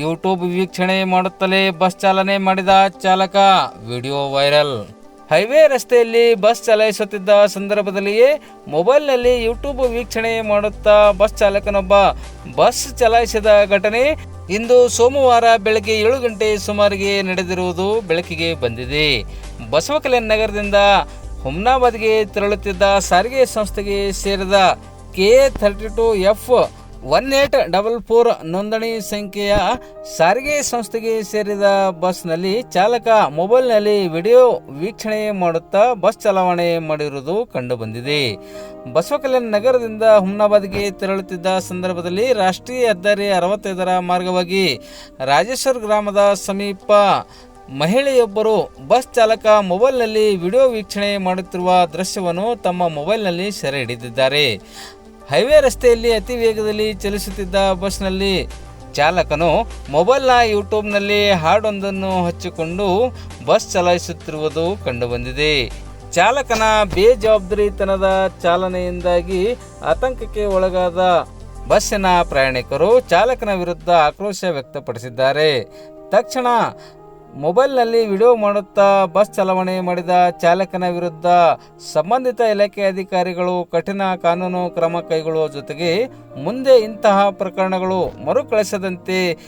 YouTube ವೀಕ್ಷಣೆ ಮಾಡುತ್ತಲೇ bus ಚಾಲನೆ ಮಾಡಿದ ಚಾಲಕ. Video viral. ಹೈವೇ ರಸ್ತೆಯಲ್ಲಿ ಬಸ್ ಚಲಾಯಿಸುತ್ತಿದ್ದ ಸಂದರ್ಭದಲ್ಲಿಯೇ ಮೊಬೈಲ್ನಲ್ಲಿ ಯೂಟ್ಯೂಬ್ ವೀಕ್ಷಣೆ ಮಾಡುತ್ತಾ ಬಸ್ ಚಾಲಕನೊಬ್ಬ ಬಸ್ ಚಲಾಯಿಸಿದ ಘಟನೆ ಇಂದು ಸೋಮವಾರ ಬೆಳಗ್ಗೆ ಏಳು ಗಂಟೆ ಸುಮಾರಿಗೆ ನಡೆದಿರುವುದು ಬೆಳಕಿಗೆ ಬಂದಿದೆ. ಬಸವಕಲ್ಯಾಣ ನಗರದಿಂದ ಹುಮ್ನಾಬಾದ್ಗೆ ತೆರಳುತ್ತಿದ್ದ ಸಾರಿಗೆ ಸಂಸ್ಥೆಗೆ ಸೇರಿದ K thirty two F one eight double four ನೋಂದಣಿ ಸಂಖ್ಯೆಯ ಸಾರಿಗೆ ಸಂಸ್ಥೆಗೆ ಸೇರಿದ ಬಸ್ನಲ್ಲಿ ಚಾಲಕ ಮೊಬೈಲ್ನಲ್ಲಿ ವಿಡಿಯೋ ವೀಕ್ಷಣೆ ಮಾಡುತ್ತಾ ಬಸ್ ಚಲಾವಣೆ ಮಾಡಿರುವುದು ಕಂಡುಬಂದಿದೆ. ಬಸವಕಲ್ಯಾಣ ನಗರದಿಂದ ಹುಮ್ನಾಬಾದ್ಗೆ ತೆರಳುತ್ತಿದ್ದ ಸಂದರ್ಭದಲ್ಲಿ ರಾಷ್ಟ್ರೀಯ ಹೆದ್ದಾರಿ ಅರವತ್ತೈದರ ಮಾರ್ಗವಾಗಿ ರಾಜೇಶ್ವರ ಗ್ರಾಮದ ಸಮೀಪ ಮಹಿಳೆಯೊಬ್ಬರು ಬಸ್ ಚಾಲಕ ಮೊಬೈಲ್ನಲ್ಲಿ ವಿಡಿಯೋ ವೀಕ್ಷಣೆ ಮಾಡುತ್ತಿರುವ ದೃಶ್ಯವನ್ನು ತಮ್ಮ ಮೊಬೈಲ್ನಲ್ಲಿ ಸೆರೆ ಹಿಡಿದಿದ್ದಾರೆ. ಹೈವೇ ರಸ್ತೆಯಲ್ಲಿ ಅತಿ ವೇಗದಲ್ಲಿ ಚಲಿಸುತ್ತಿದ್ದ ಬಸ್ನಲ್ಲಿ ಚಾಲಕನು ಮೊಬೈಲ್ನ ಯೂಟ್ಯೂಬ್ನಲ್ಲಿ ಹಾಡೊಂದನ್ನು ಹಚ್ಚಿಕೊಂಡು ಬಸ್ ಚಲಾಯಿಸುತ್ತಿರುವುದು ಕಂಡುಬಂದಿದೆ. ಚಾಲಕನ ಬೇಜವಾಬ್ದಾರಿತನದ ಚಾಲನೆಯಿಂದಾಗಿ ಆತಂಕಕ್ಕೆ ಒಳಗಾದ ಬಸ್ಸಿನ ಪ್ರಯಾಣಿಕರು ಚಾಲಕನ ವಿರುದ್ಧ ಆಕ್ರೋಶ ವ್ಯಕ್ತಪಡಿಸಿದ್ದಾರೆ. ತಕ್ಷಣ ಮೊಬೈಲ್ನಲ್ಲಿ ವಿಡಿಯೋ ಮಾಡುತ್ತಾ ಬಸ್ ಚಲಾವಣೆ ಮಾಡಿದ ಚಾಲಕನ ವಿರುದ್ಧ ಸಂಬಂಧಿತ ಇಲಾಖೆ ಅಧಿಕಾರಿಗಳು ಕಠಿಣ ಕಾನೂನು ಕ್ರಮ ಕೈಗೊಳ್ಳುವ ಜೊತೆಗೆ ಮುಂದೆ ಇಂತಹ ಪ್ರಕರಣಗಳು ಮರುಕಳಿಸದಂತೆ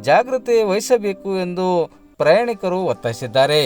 ಜಾಗೃತಿ ವಹಿಸಬೇಕು ಎಂದು ಪ್ರಯಾಣಿಕರು ಒತ್ತಾಯಿಸಿದ್ದಾರೆ.